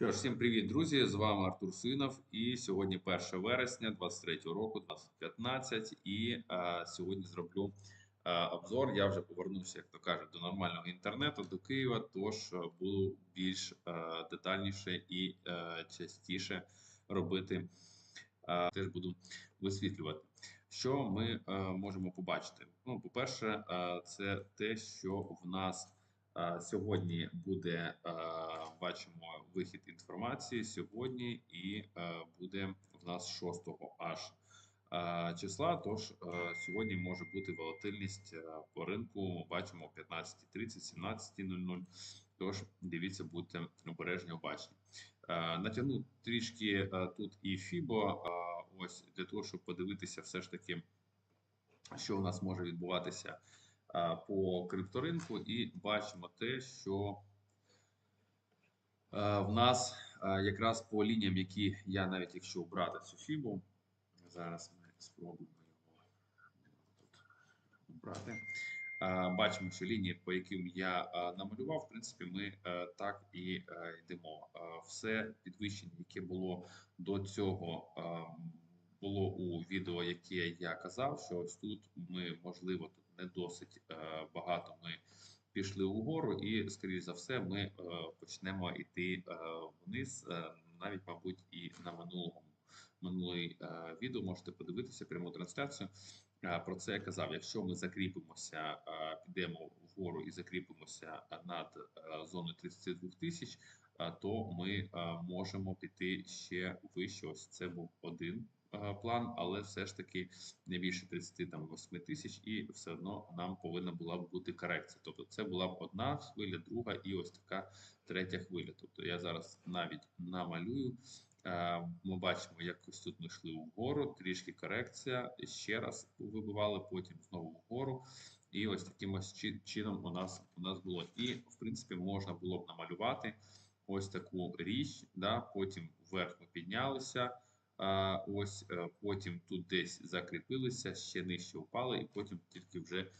Що ж, всім привіт, друзі! З вами Артур Синов. І сьогодні 1 вересня 23 року, 2015. І а, сьогодні зроблю а, обзор. Я вже повернувся, як то кажуть, до нормального інтернету, до Києва. Тож буду більш а, детальніше і а, частіше робити. А, теж буду висвітлювати. Що ми а, можемо побачити? Ну, по-перше, а, це те, що в нас. Сьогодні буде, бачимо вихід інформації сьогодні, і буде в нас 6 аж числа. Тож сьогодні може бути волатильність по ринку. Бачимо о 15.30, 17.00. Тож дивіться, будьте обережні, обачні. Натягну трішки тут і FIBO, ось для того, щоб подивитися, все ж таки, що у нас може відбуватися по крипторинку, і бачимо те, що в нас якраз по лініям, які я навіть якщо обрати цю фібу, зараз ми спробуємо його тут обрати. Бачимо, що лінії, по яким я намалював, в принципі, ми так і йдемо. Все підвищення, яке було до цього, було у відео, яке я казав, що ось тут ми, можливо, не досить е, багато ми пішли угору, і, скоріш за все, ми е, почнемо йти е, вниз, навіть, мабуть, і на минулому минулий е, відео можете подивитися пряму трансляцію. Про це я казав. Якщо ми закріпимося, підемо вгору і закріпимося над зоною 32 тисяч, то ми можемо піти ще вище. Ось це був один план, але все ж таки не більше 38 тисяч, і все одно нам повинна була бути корекція. Тобто це була б одна хвиля, друга і ось така третя хвиля. Тобто я зараз навіть намалюю. Е, Ми бачимо, як ось тут ми йшли вгору, трішки корекція, ще раз вибивали, потім знову вгору. І ось таким ось чином у нас у нас було. І, в принципі, можна було б намалювати ось таку річ, да, потім вверх ми піднялися. Ось е, потім тут десь закріпилися, ще нижче впали, і потім тільки вже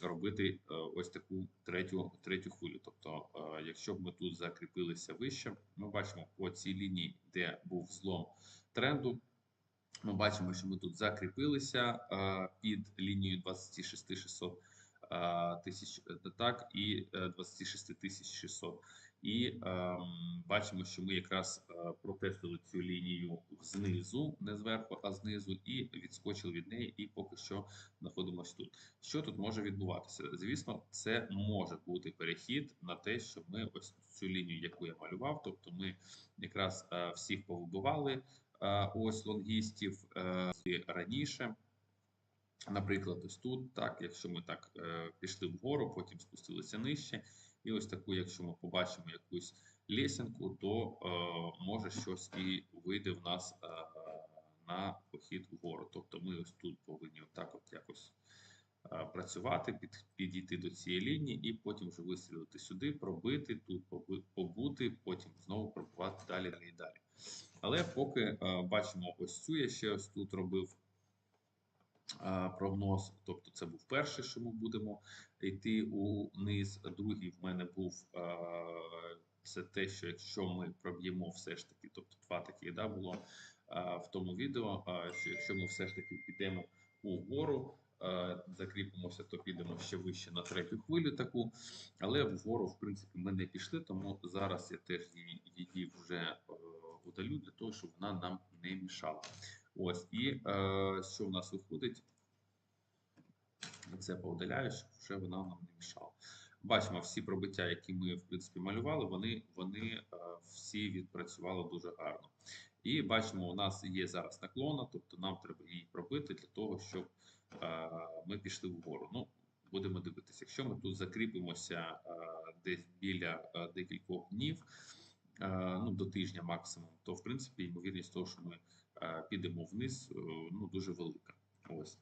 робити е, ось таку третю, третю хвилю. Тобто, е, якщо б ми тут закріпилися вище, ми бачимо по цій лінії, де був злом тренду. Ми бачимо, що ми тут закріпилися під лінією 26 600 е, тисяч, е, так, і е, 26 тисяч 600. І ем, бачимо, що ми якраз е, протестили цю лінію знизу, не зверху, а знизу, і відскочили від неї, і поки що знаходимося тут. Що тут може відбуватися? Звісно, це може бути перехід на те, що ми ось цю лінію, яку я малював, тобто ми якраз е, всіх повибивали е, ось лонгістів е, раніше. Наприклад, ось тут, так, якщо ми так е, пішли вгору, потім спустилися нижче, і ось таку, якщо ми побачимо якусь лесенку, то е, може щось і вийде в нас е, на похід вгору. Тобто ми ось тут повинні отак от якось е, працювати, під, підійти до цієї лінії, і потім вже вистрілити сюди, пробити, тут побути, потім знову пробувати далі, і далі. Але поки е, бачимо ось цю, я ще ось тут робив прогноз. Тобто, це був перший, що ми будемо йти униз. Другий в мене був це те, що якщо ми проб'ємо все ж таки, тобто два такі да, було в тому відео, що якщо ми все ж таки підемо угору. Закріпимося, то підемо ще вище на третю хвилю таку, але вгору, в принципі, ми не пішли, тому зараз я теж її, вже е, удалю для того, щоб вона нам не мішала. Ось, і е, що в нас виходить? Це поудаляю, щоб вже вона нам не мішала. Бачимо всі пробиття, які ми в принципі малювали, вони, вони е, всі відпрацювали дуже гарно. І бачимо, у нас є зараз наклона, тобто нам треба її пробити для того, щоб е, ми пішли вгору. Ну, будемо дивитися. Якщо ми тут закріпимося е, десь біля декількох днів, ну до тижня максимум, то в принципі ймовірність того, що ми е, підемо вниз, е, ну дуже велика. Ось.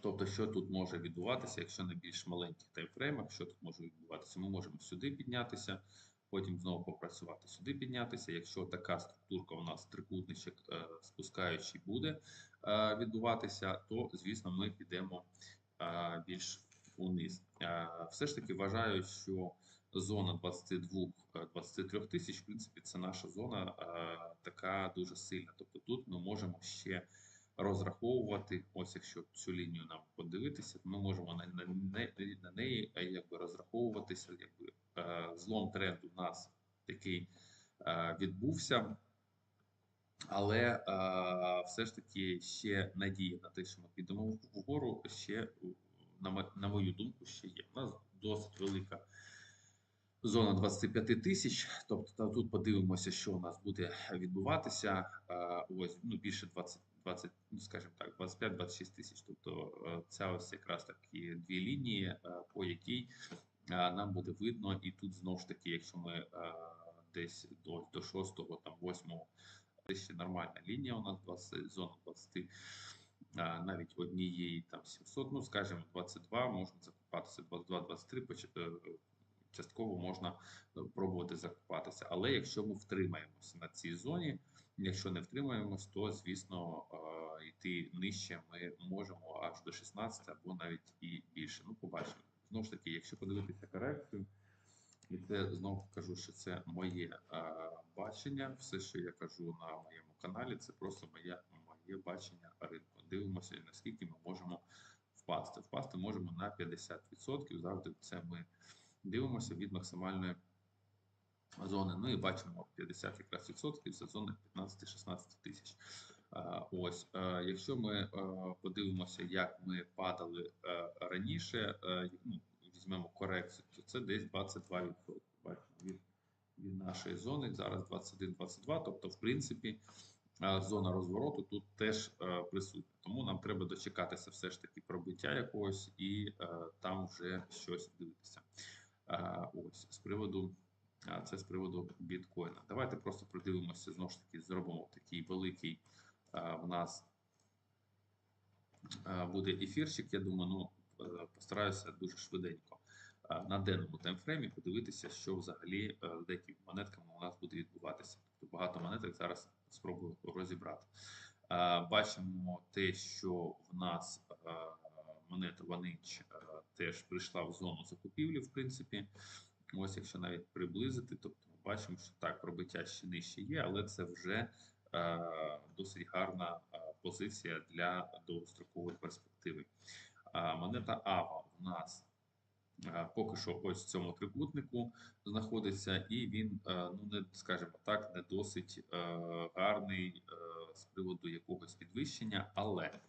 Тобто, що тут може відбуватися, якщо на більш маленьких таймфреймах, що тут може відбуватися? Ми можемо сюди піднятися, потім знову попрацювати сюди піднятися. Якщо така структурка у нас трикутничок е, спускаючий буде е, відбуватися, то звісно ми підемо е, більш униз. Е, все ж таки вважаю, що зона 22-23 тисяч, в принципі, це наша зона е, така дуже сильна. Тобто тут ми можемо ще розраховувати, ось якщо цю лінію нам подивитися, ми можемо на, на, на неї е, якби розраховуватися, якби е, злом тренду у нас такий е, відбувся. Але е, все ж таки ще надія на те, що ми підемо вгору, ще, на, на мою думку, ще є. У нас досить велика зона 25 тисяч. Тобто тут подивимося, що у нас буде відбуватися. Е, ось ну, більше 20, 20, ну скажімо так, 25-26 тисяч. Тобто е, ця ось якраз такі дві лінії, е, по якій е, нам буде видно, і тут знову ж таки, якщо ми десь до, до 6 там 8 це ще нормальна лінія у нас 20, зона 20, навіть однієї там 700, ну скажімо, 22, можна закупатися, 22-23, поч- е, частково можна е, пробувати закупатися. Але якщо ми втримаємося на цій зоні, якщо не втримаємось, то звісно е, йти нижче ми можемо аж до 16 або навіть і більше. Ну, побачимо. Знову ж таки, якщо подивитися корекцію, і це знову кажу, що це моє е, бачення. Все, що я кажу на моєму каналі, це просто моє, моє бачення ринку. Дивимося, наскільки ми можемо впасти. Впасти можемо на 50%. Завжди це ми дивимося від максимальної зони. Ну і бачимо 50 якраз відсотків, це зона 15-16 тисяч. Ось, е, якщо ми е, подивимося, як ми падали е, раніше, ну, візьмемо корекцію, то це десь 22%. Бачимо від, нашої зони. Зараз 21-22. Тобто, в принципі, зона розвороту тут теж присутня. Тому нам треба дочекатися все ж таки пробиття якогось і там вже щось дивитися. Е, Ось з приводу. Це з приводу біткоїна. Давайте просто продивимося знову ж таки, зробимо такий великий в нас буде ефірчик. Я думаю, ну е, постараюся дуже швиденько на денному таймфреймі подивитися, що взагалі е, з деякими монетками у нас буде відбуватися. Тобто багато монеток зараз спробую розібрати. Бачимо те, що в нас а, монета Ванич теж прийшла в зону закупівлі, в принципі. Ось, якщо навіть приблизити, тобто ми бачимо, що так, пробиття ще нижче є, але це вже е, досить гарна е, позиція для довгострокової перспективи. А монета АВА у нас е, поки що ось в цьому трикутнику знаходиться, і він, е, ну не скажімо так, не досить е, гарний е, з приводу якогось підвищення, але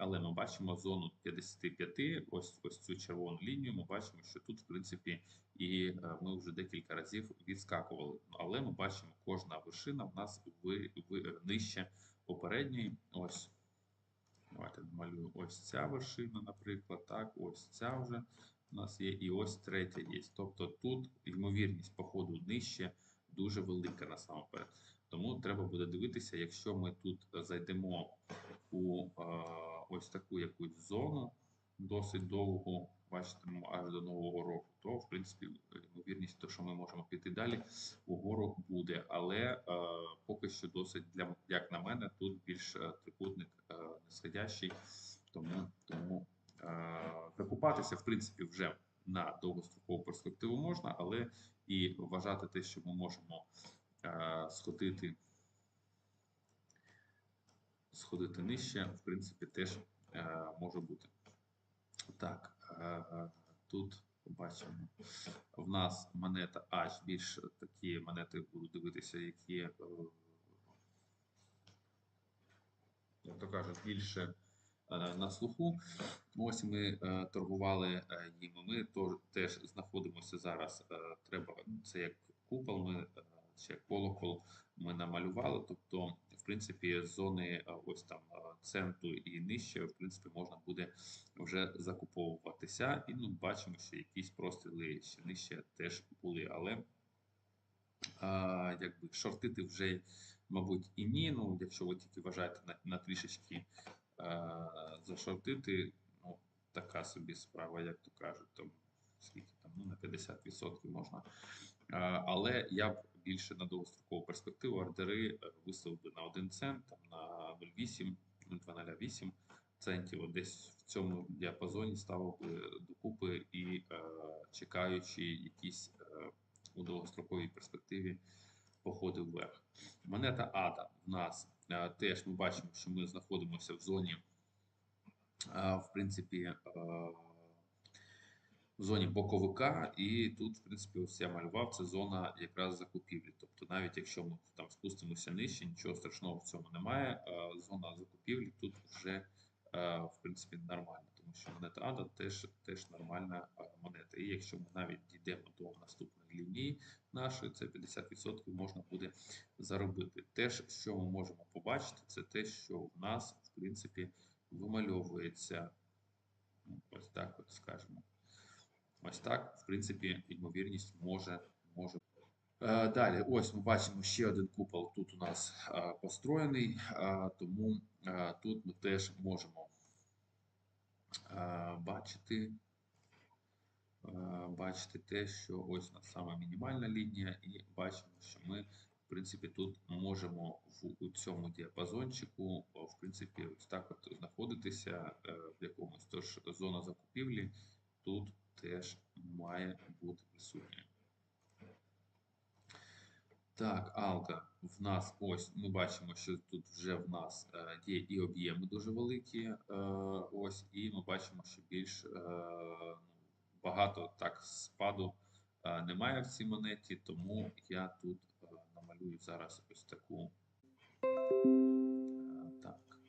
але ми бачимо зону 55, ось ось цю червону лінію. Ми бачимо, що тут, в принципі, і е, ми вже декілька разів відскакували. Але ми бачимо, кожна вершина в нас ви, ви, нижче попередньої. Ось давайте намалюю ось ця вершина, наприклад. Так, ось ця вже у нас є, і ось третя є. Тобто тут ймовірність походу нижче дуже велика насамперед. Тому треба буде дивитися, якщо ми тут зайдемо у е, ось таку якусь зону досить довгу, бачите, ну, аж до нового року, то в принципі ймовірність, що ми можемо піти далі, угору буде. Але е, поки що досить для як на мене, тут більш е, трикутник нисходящий, тому тому закупатися в принципі вже на довгострокову перспективу можна, але і вважати те, що ми можемо сходити сходити нижче, в принципі, теж е, може бути. Так, е, тут бачимо, в нас монета H, більш такі монети буду дивитися, які, е, як то кажуть, більше на слуху. Ось ми торгували їм. Ми теж знаходимося зараз. Треба це як купол, ми ще колокол ми намалювали. Тобто, в принципі, зони е, ось там е, центру і нижче, в принципі, можна буде вже закуповуватися. І ну, бачимо, що якісь простріли ще нижче теж були. Але а, якби шортити вже, мабуть, і ні. Ну, якщо ви тільки вважаєте на, на трішечки а, зашортити, ну, така собі справа, як то кажуть, там скільки там, ну, на 50% можна. А, але я б більше на довгострокову перспективу ордери е, виставив би на 1 цент, там, на 0,8, 0,208, центів десь в цьому діапазоні ставив би докупи і е, чекаючи якісь е, у довгостроковій перспективі походи вверх. Монета ADA в нас е, теж ми бачимо, що ми знаходимося в зоні, е, в принципі, е, в зоні боковика, і тут, в принципі, ось я малював, це зона якраз закупівлі. Тобто, навіть якщо ми там спустимося нижче, нічого страшного в цьому немає. Зона закупівлі тут вже е, в принципі нормальна, тому що монета ADA теж, теж нормальна е, монета. І якщо ми навіть дійдемо до наступної лінії нашої, це 50% можна буде заробити. Теж, що ми можемо побачити, це те, що в нас, в принципі, вимальовується ось так, от скажемо. Ось так, в принципі, ймовірність може. може. Е, Далі, ось ми бачимо ще один купол тут у нас е, построєний, е, тому тут ми теж можемо бачити, бачити те, що ось у нас сама мінімальна лінія, і бачимо, що ми, в принципі, тут можемо в у цьому діапазончику, в принципі, ось так от знаходитися в якомусь. Тож зона закупівлі тут теж має бути присутня. Так, алга в нас ось ми бачимо, що тут вже в нас е, є і об'єми дуже великі. Е, ось, і ми бачимо, що більш е, ну, багато так спаду немає в цій монеті, тому я тут намалюю зараз ось таку так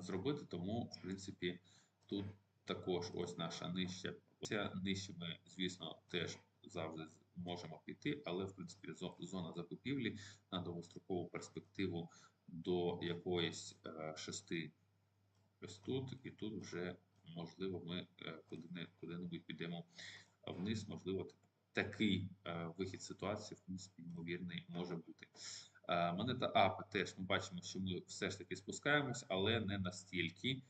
зробити. Тому, в принципі, тут також ось наша нижча позиція. Нижче ми, звісно, теж завжди можемо піти, але в принципі зона закупівлі на довгострокову перспективу до якоїсь е, шести ось тут, і тут вже можливо ми е, куди-не- куди-небудь підемо вниз, можливо, такий е, вихід ситуації, в принципі, ймовірний може бути. Монета АП теж ми бачимо, що ми все ж таки спускаємось, але не настільки.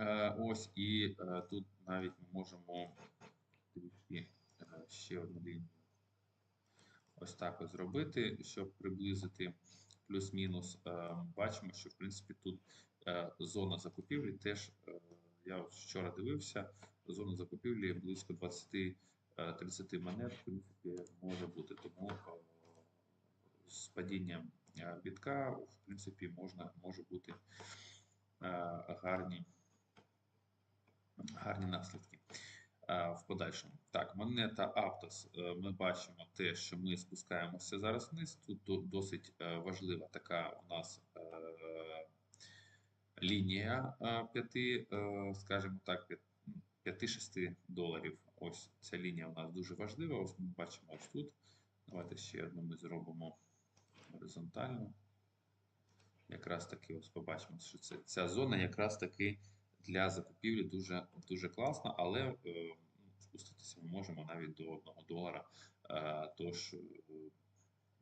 Е, Ось і е, тут навіть ми можемо трішки е, ще одну лінію ось так ось зробити, щоб приблизити плюс-мінус. Бачимо, що в принципі тут зона закупівлі теж, я вчора дивився, зона закупівлі близько 20-30 монет, в принципі, може бути. Тому з падінням бітка, в принципі, можна, може бути гарні, гарні наслідки е, в подальшому. Так, монета Aptos. е, Ми бачимо те, що ми спускаємося зараз вниз. Тут досить е, важлива така у нас лінія 5, скажімо так, 5-6 доларів. Ось ця лінія у нас дуже важлива. Ось ми бачимо ось тут. Давайте ще одну ми зробимо горизонтально. Якраз таки ось побачимо, що це, ця зона якраз таки для закупівлі дуже, дуже класна, але е, ну, спуститися ми можемо навіть до 1 долара. Е, тож, е,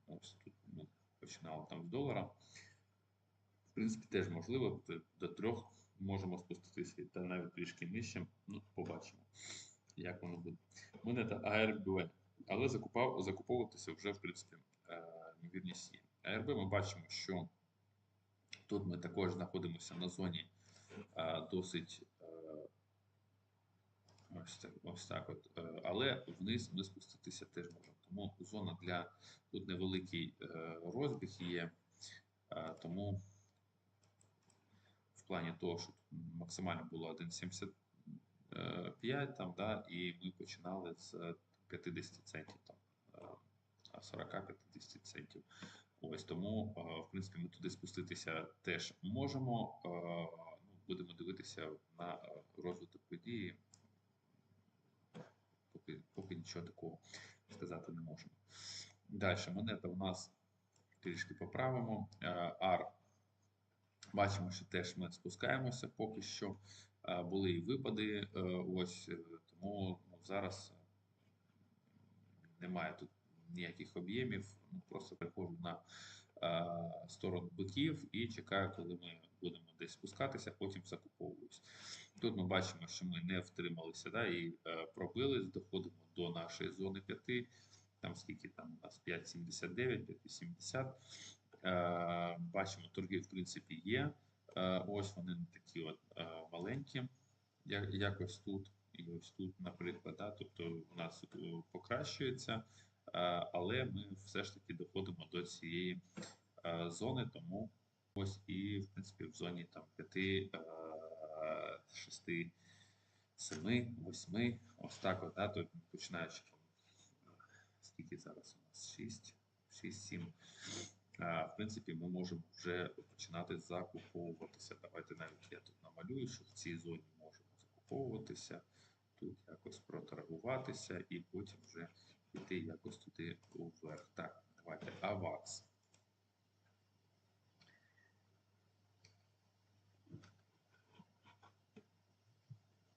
ось тут ми починали там з долара. В принципі, теж можливо, до трьох можемо спуститися та навіть трішки нижче. Ну, побачимо, як воно буде. Монета ARB, але закупав, закуповуватися вже, в принципі, ймовірність є. ARB ми бачимо, що тут ми також знаходимося на зоні досить е, ось так, ось так от, е, але вниз ми спуститися теж можемо. Тому зона для тут невеликий е, розбіг є, е, тому в плані того, що максимально було 1,75 там, да, і ми починали з 50 центів, там, е, 40-50 центів. Ось тому, е, в принципі, ми туди спуститися теж можемо. Будемо дивитися на е, розвиток події. Поки, поки нічого такого сказати не можемо. Далі монета у нас трішки поправимо. Е, R. Бачимо, що теж ми спускаємося поки що. Е, Були і випади. Ось тому ну, зараз немає тут ніяких об'ємів. Ну, просто переходжу на е, сторону биків і чекаю, коли ми будемо десь спускатися, потім закуповуюсь. Тут ми бачимо, що ми не втрималися да, і е, пробились, доходимо до нашої зони 5. Там скільки там у нас 5,79, 5,70. Е, бачимо, торги, в принципі, є. Ось вони не такі от маленькі, якось тут і ось тут, наприклад. Да? Тобто у нас покращується, але ми все ж таки доходимо до цієї е, зони, тому ось і в принципі в зоні там 5, 6, 7, 8, ось так от, да? тобто починаючи там, скільки зараз у нас 6, 6, 7. В принципі, ми можемо вже починати закуповуватися. Давайте навіть я тут намалюю, що в цій зоні можемо закуповуватися, тут якось проторгуватися і потім вже піти якось туди вверх. Так, давайте авакс.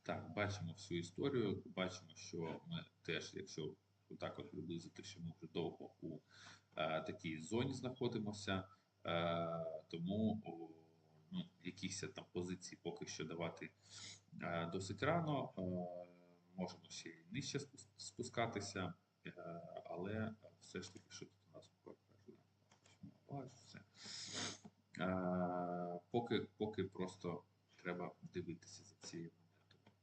Так, бачимо всю історію. Бачимо, що ми теж, якщо отак от приблизити, що ми вже довго у е, такій зоні знаходимося, е, тому о, ну, якісь там позиції поки що давати е, досить рано. Е, можемо ще й нижче спускатися, але все ж таки, що тут у нас все. Е, поки, поки просто треба дивитися за цією монетою.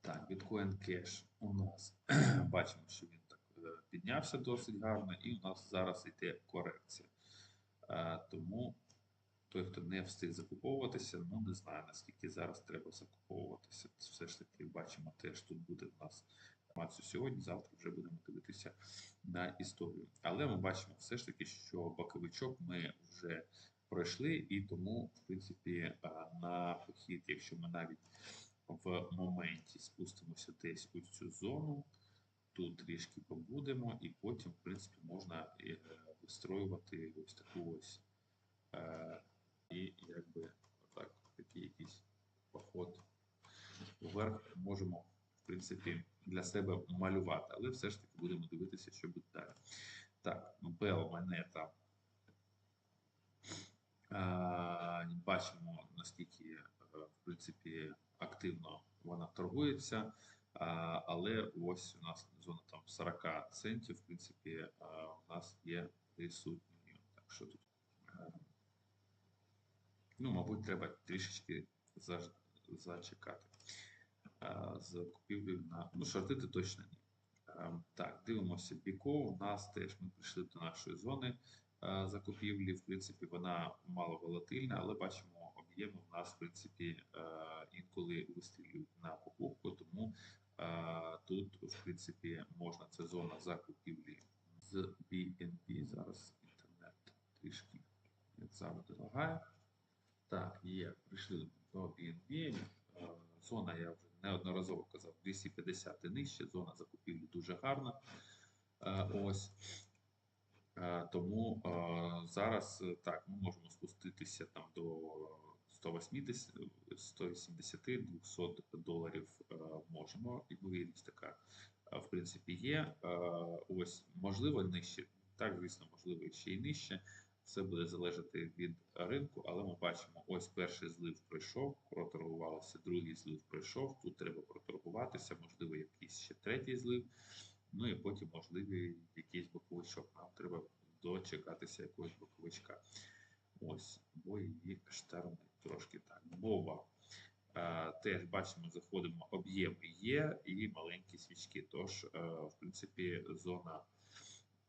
Так, біткоін кеш у нас бачимо, що він так е, піднявся досить гарно, і у нас зараз йде корекція. Е, Тому той, хто не встиг закуповуватися, ну не знаю, наскільки зараз треба закуповуватися. Все ж таки бачимо, теж тут буде у нас інформацію сьогодні, завтра вже будемо дивитися на історію. Але ми бачимо все ж таки, що боковичок ми вже пройшли, і тому, в принципі, е, на похід, якщо ми навіть в моменті спустимося десь у цю зону, тут трішки побудемо, і потім, в принципі, можна е, вистроювати ось таку ось е, і якби так, такий якийсь поход вверх можемо, принципі, для себе малювати, але все ж таки будемо дивитися, що буде далі. Так, Bell монета. А, бачимо, наскільки, е, в принципі, активно вона торгується. Але ось у нас зона там 40 центів, в принципі, у нас є присутньою. Так що тут, е, ну, мабуть, треба трішечки зачекати з купівлею на ну, шортити точно ні. Ем, Так, дивимося Біко. У нас теж ми прийшли до нашої зони е, закупівлі. В принципі, вона мало волатильна, але бачимо, об'єми у нас, в принципі, е, інколи вистрілюють на покупку, тому е, тут, в принципі, можна це зона закупівлі з BNB. Зараз інтернет трішки, як завжди, лагає. Так, є, прийшли до BNB. Е, Зона, я вже неодноразово казав, 250 і нижче, зона закупівлі дуже гарна. Е, Ось. Е, Тому е, зараз так, ми можемо спуститися там до 180, 170, 200 доларів можемо. Ймовірність така, в принципі, є. Ось, можливо, нижче. Так, звісно, можливо, ще й нижче. Все буде залежати від ринку, але ми бачимо, ось перший злив пройшов, проторгувалося, другий злив пройшов. Тут треба проторгуватися, можливо, якийсь ще третій злив. Ну і потім, можливо, якийсь боковичок. Нам треба дочекатися якогось боковичка. Ось, бо її штормить трошки так. Боба. Е, теж бачимо, заходимо, об'єми є і маленькі свічки. Тож, е, в принципі, зона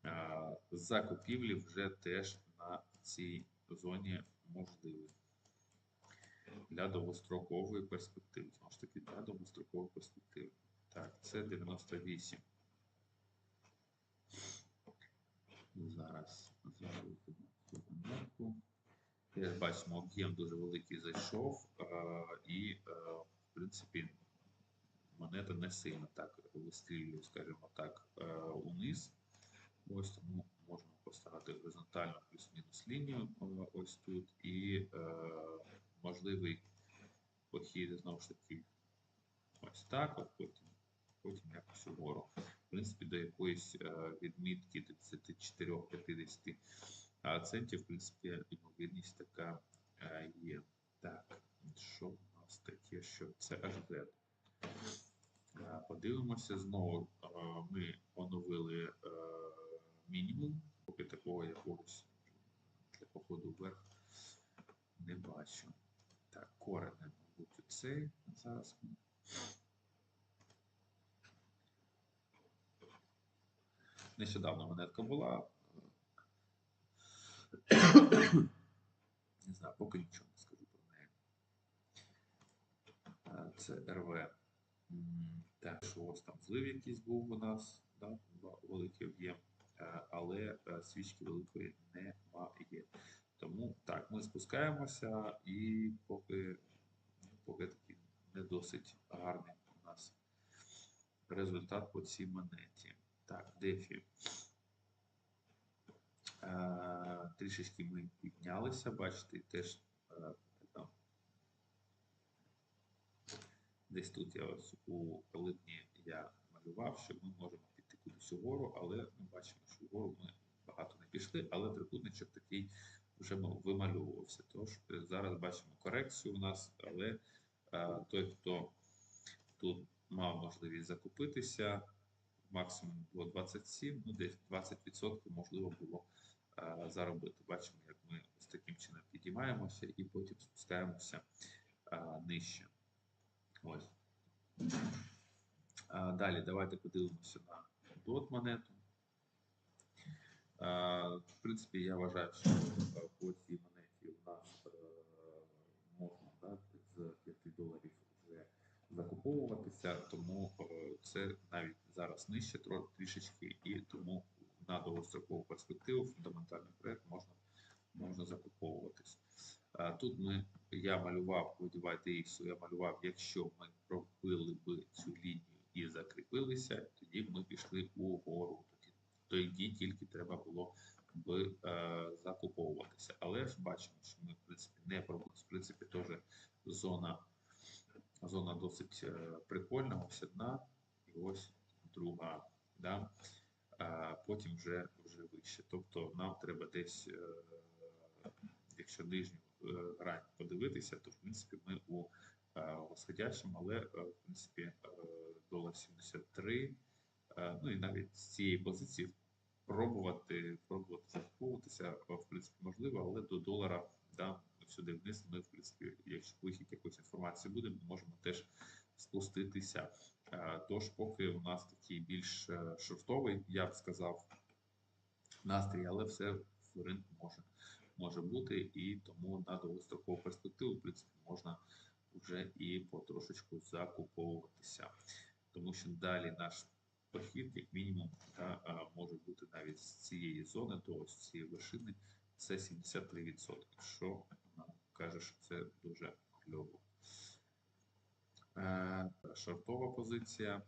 е, закупівлі вже теж на цій зоні можливі. Для довгострокової перспективи. Знову ж таки, для довгострокової перспективи. Так, це 98. Зараз монетку. Теж бачимо, об'єм дуже великий зайшов, і, е, в принципі, монета не сильно так вистрілює, скажімо так, е, униз. Ось тому поставити горизонтально плюс-мінус лінію е, ось тут, і е, можливий похід знову ж таки ось так, от потім, потім якось угору. В принципі, до якоїсь е, відмітки 34-50 центів, в принципі, ймовірність така е, є. Так, що в нас таке, що це HZ. Е, Подивимося знову. е, Ми оновили е, мінімум, поки такого якогось для походу вверх не бачу. Так, корень, мабуть, цей. Зараз. Нещодавно монетка була. Не знаю, поки нічого не скажу про неї. Це РВ. Так, що ось там злив якийсь був у нас, да, великий об'єм, але е, свічки великої немає. Тому так, ми спускаємося і поки, ну, поки такий не досить гарний у нас результат по цій монеті. Так, дефі. Е, Трішечки ми піднялися, бачите, теж е, там, десь тут я ось у липні я малював, що ми можемо кудись угору, але ми бачимо, що вгору ми багато не пішли, але трикутничок такий вже вимальовувався. Тож е, зараз бачимо корекцію у нас, але е, той, хто тут мав можливість закупитися, максимум було 27, ну десь 20% можливо було е, заробити. Бачимо, як ми з таким чином підіймаємося і потім спускаємося нижче. Ось. Далі давайте подивимося на дот монету. В принципі, я вважаю, що по цій монеті у нас е, можна да, з 5 доларів вже закуповуватися, тому е, це навіть зараз нижче трішечки, і тому на довгострокову перспективу фундаментальний проект можна, можна закуповуватись. Тут ми, я малював, по Divide я малював, якщо ми пробили би цю лінію і закріпилися, тоді ми пішли угору. Тоді, тільки треба було би е, закуповуватися. Але ж бачимо, що ми, в принципі, не пробили. В принципі, теж зона, зона досить е, прикольна. Ось одна і ось друга. Да? А потім вже, вже вище. Тобто нам треба десь, е, якщо нижню е, грань подивитися, то в принципі ми у е, восходящому, але е, в принципі е, долар 73, е, ну і навіть з цієї позиції пробувати, пробувати закуповуватися, е, в принципі, можливо, але до долара да, сюди вниз ми, в принципі, якщо вихід якоїсь інформації буде, ми можемо теж спуститися. Е, Тож, поки у нас такий більш шортовий, я б сказав, настрій, але все в ринку може, може бути, і тому на довгострокову перспективу, в принципі, можна вже і потрошечку закуповуватися. Тому що далі наш похід, як мінімум, да, а, може бути навіть з цієї зони, то ось цієї вершини, це 73%, що нам каже, що це дуже кльово. Е, Шортова позиція.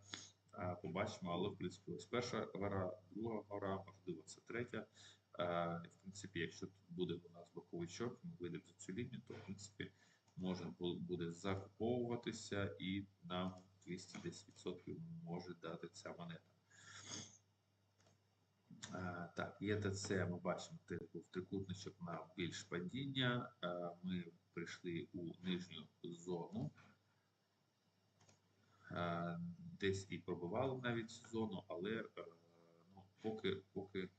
Е, Побачимо, але в принципі ось перша гора, друга гора, можливо, це третя. Е, В принципі, якщо тут буде у нас боковий чорт, ми вийдемо за цю лінію, то в принципі можна буде закуповуватися і нам 210% може дати ця монета. Е, Так, ЄТЦ ми бачимо, був трикутничок на більш падіння. Ми прийшли у нижню зону. Десь і пробивали навіть цю зону, але е, ну, поки, поки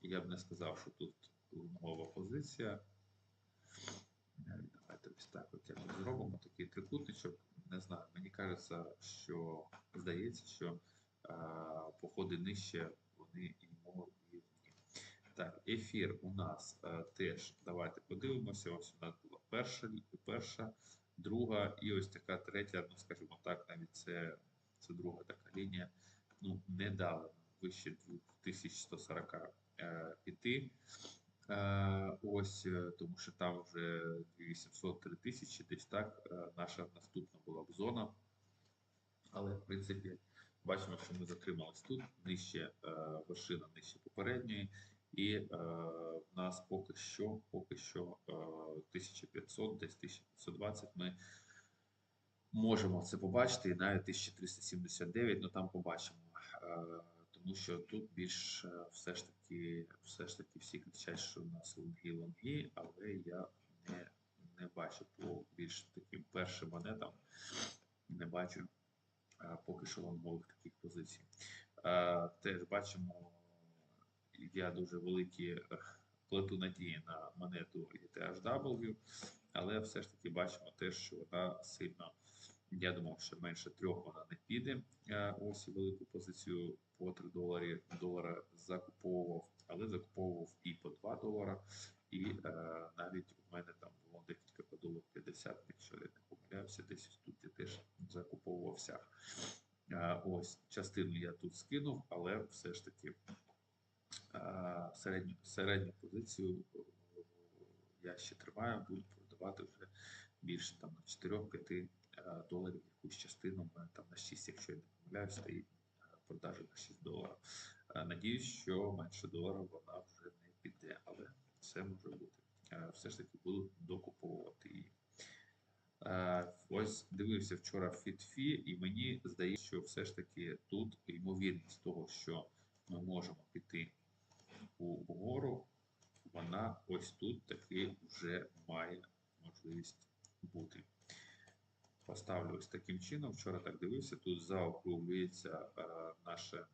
я б не сказав, що тут нова позиція. Е, Давайте ось так от якось зробимо такий трикутничок. Не знаю, мені кажеться, що здається, що е, походи нижче вони ймовірні. Так, ефір у нас е, теж. Давайте подивимося. Ось у нас була перша, перша, друга і ось така третя, ну скажімо так, навіть це, це друга така лінія. Ну, не дали нам вище 2140 е, піти. Е, ось, е, тому що там вже 2800 3000 десь так. е, наша наступна була б зона. Але, в принципі, бачимо, що ми затримались тут, нижче вершина нижче попередньої, і в нас поки що, поки що е, 1500, десь 1520 ми можемо це побачити, і навіть 1379, ну там побачимо. Тому що тут більш е, все ж таки, все ж таки всі кричать, що у нас лонги лонги, але я не, не бачу по більш таким першим монетам, не бачу е, поки що лонгових таких позицій. Е, Теж бачимо, я дуже великі плету надії на монету ETHW. але все ж таки бачимо те, що вона сильно. Я думав, що менше трьох вона не піде. Е, Ось велику позицію по 3 доларі долара закуповував, але закуповував і по 2 долара. І е, навіть у мене там було декілька по долар 50, якщо я не помиляюся, десь тут я теж закуповувався. Е, ось частину я тут скинув, але все ж таки е, середню, середню позицію е, я ще тримаю, буду продавати вже більше там на 4-5 е, доларів якусь частину. Там на 6, якщо я не помиляюсь, стоїть е, продажа на 6 доларів. Е, Надіюсь, що менше долара вона вже не піде, але це може бути. Е, Все ж таки буду докуповувати її. Е, Ось дивився вчора FitFi, і мені здається, що все ж таки тут ймовірність того, що ми можемо піти угору, вона ось тут таки вже має можливість бути. Поставлю ось таким чином. Вчора так дивився, тут заокруглюється е, наша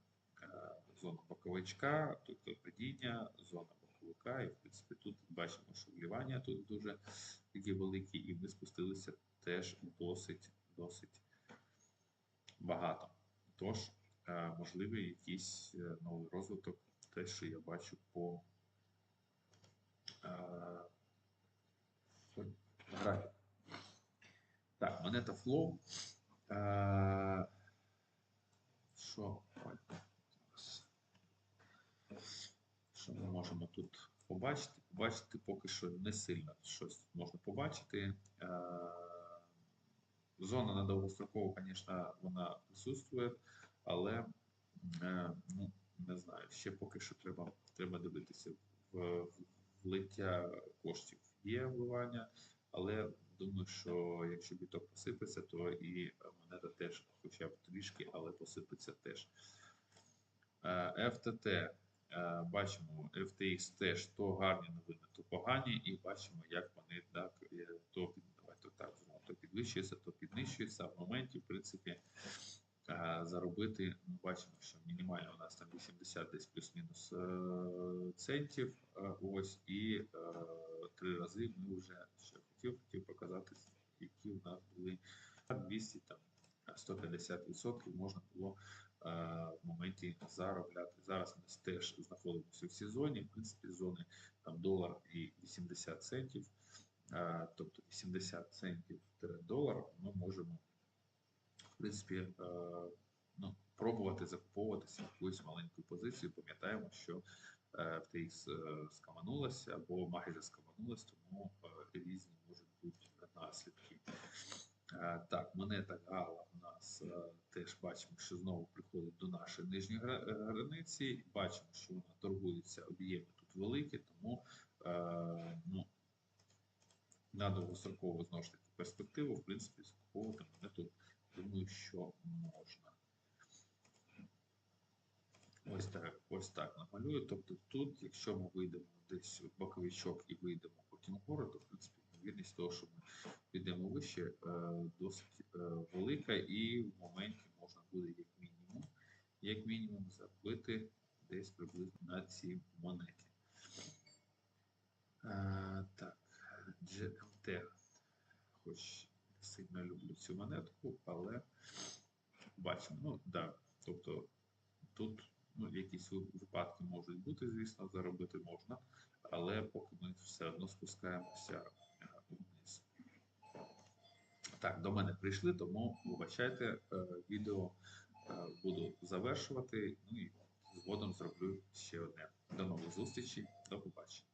е, зона боковичка, тут падіння, зона боковика, і в принципі тут бачимо, що вливання тут дуже такі великі, і ми спустилися теж досить, досить багато. Тож, е, можливий якийсь новий розвиток, те, що я бачу по графіку. Так, монета Flow. Е, Що? Що ми можемо тут побачити? Побачити поки що не сильно щось можна побачити. Е, Зона на довгострокову, звісно, вона присутствує, але е, ну, не знаю, ще поки що треба, треба дивитися в влиття коштів. Є вливання, але думаю, що якщо біток посипеться, то і монета теж, хоча б трішки, але посипеться теж. Е, FTT, е, бачимо, FTX теж то гарні новини, то погані, і бачимо, як вони так, е, то, під- давайте так, то підвищується, то піднищується. В моменті, в принципі, е, заробити, ми бачимо, що мінімально у нас там 80 десь плюс-мінус е, центів. е, Ось, і е, три рази ми вже що хотів, хотів показати, які у нас були 200 там 150% можна було е, в моменті заробляти. Зараз ми теж знаходимося в сезоні, в принципі, зони там долар і 80 центів, е, тобто 80 центів долар ми можемо в принципі, е, ну, пробувати закуповуватися в якусь маленьку позицію. Пам'ятаємо, що е, FTX е, скаманулася або майже скаманулась, тому е, різні наслідки. Е, Так, монета Гала у нас е, теж бачимо, що знову приходить до нашої нижньої е, границі. Бачимо, що вона торгується, об'єми тут великі, тому ну, на довгострокову знову ж таки перспективу, в принципі, закуповувати монету, думаю, що можна. Ось так, ось так намалюю. Тобто тут, якщо ми вийдемо десь в боковичок і вийдемо потім вгору, то в принципі ймовірність того, що ми підемо вище, е, досить е, велика, і в моменті можна буде як мінімум, як мінімум забити десь приблизно на цій монеті. Е, Так, GMT. Хоч не сильно люблю цю монетку, але бачимо, ну да, тобто тут ну, якісь випадки можуть бути, звісно, заробити можна, але поки ми все одно спускаємося. Так, до мене прийшли, тому вибачайте, е, відео е, буду завершувати. Ну і згодом зроблю ще одне. До нових зустрічей, до побачення.